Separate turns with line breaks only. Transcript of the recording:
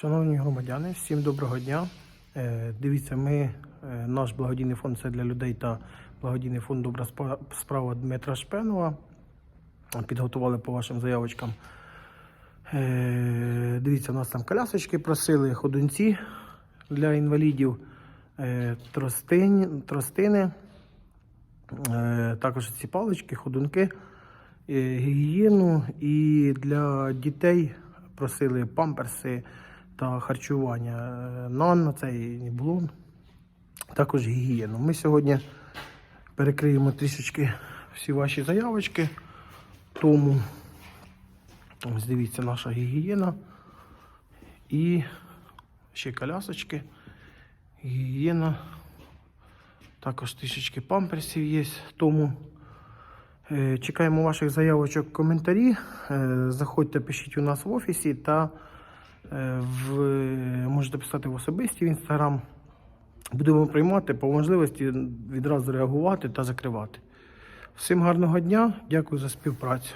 Шановні громадяни, всім доброго дня. Е, Дивіться, ми, е, наш благодійний фонд це для людей та благодійний фонд Добра справа Дмитра Шпенова. Підготували по вашим заявочкам. Е, Дивіться, у нас там колясочки просили, ходунці для інвалідів, тростин, тростини, також ці палички, ходунки, гігієну і для дітей просили памперси та харчування. Е, Нан, цей блон, також гігієну. Ми сьогодні перекриємо трішечки всі ваші заявочки. Тому ось дивіться наша гігієна і ще колясочки. Гігієна. Також трішечки памперсів є. Тому е, чекаємо ваших заявочок коментарі. Е, Заходьте, пишіть у нас в офісі та в, можете писати в особисті в інстаграм. Будемо приймати по можливості відразу реагувати та закривати. Всім гарного дня, дякую за співпрацю.